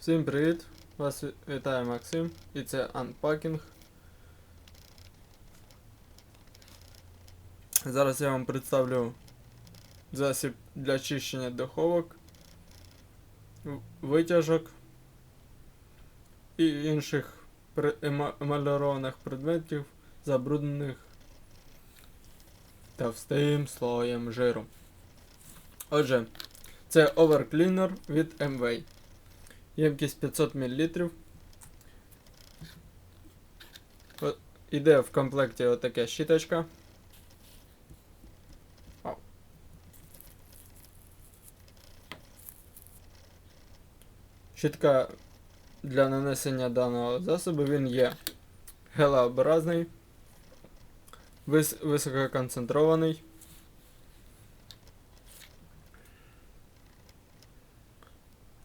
Всім привіт! Вас вітає Максим і це Unpacking. Зараз я вам представлю засіб для чищення духовок, витяжок і інших емальованих предметів, забруднених товстим слоєм жиру. Отже, це Overcleaner від MV. Ємкість 500 мл. Іде в комплекті отака щіточка. Щітка для нанесення даного засобу він є гелеобразний, вис- висококонцентрований.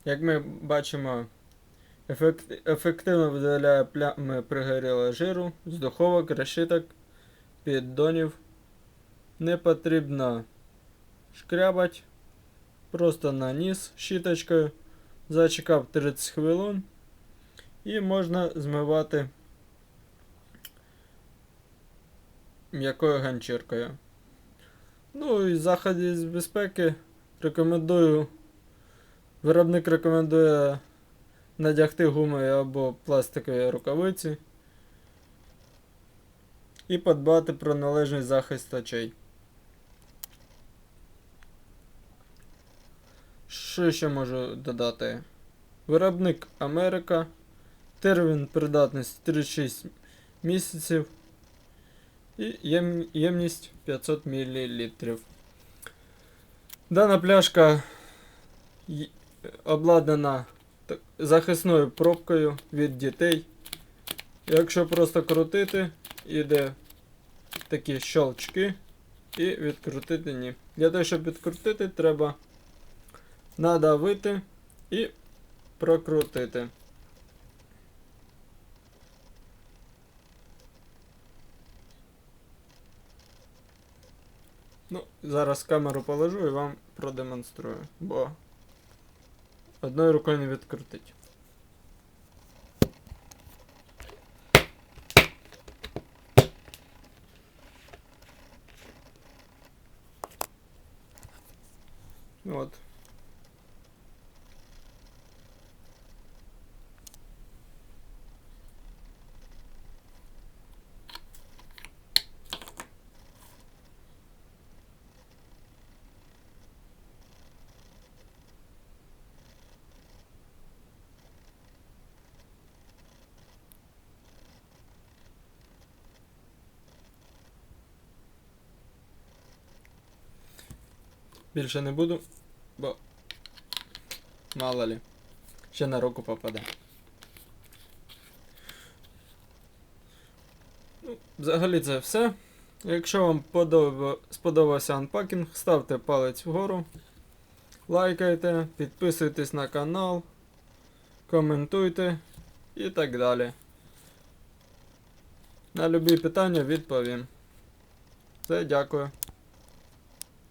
Як ми бачимо, ефект, ефективно видаляє плями пригорілого жиру з духовок, решіток, піддонів. Не потрібно шкрябать. Просто наніс щіточкою, зачекав 30 хвилин і можна змивати м'якою ганчіркою. Ну і заходи з безпеки рекомендую Виробник рекомендує надягти гумові або пластикові рукавиці і подбати про належний захист очей. Що ще можу додати? Виробник Америка. Термін придатності 36 місяців. І єм- ємність 500 мл. Дана пляшка обладнана захисною пробкою від дітей. Якщо просто крутити, іде такі щелчки і відкрутити ні. Для того, щоб відкрутити, треба надавити і прокрутити. Ну, зараз камеру положу і вам продемонструю, бо Одною рукою не відкрутить. От. Більше не буду, бо мало лі. Ще на руку попаде. Ну, взагалі це все. Якщо вам подоба- сподобався анпакінг, ставте палець вгору, лайкайте, підписуйтесь на канал, коментуйте і так далі. На любі питання відповім. Все, дякую.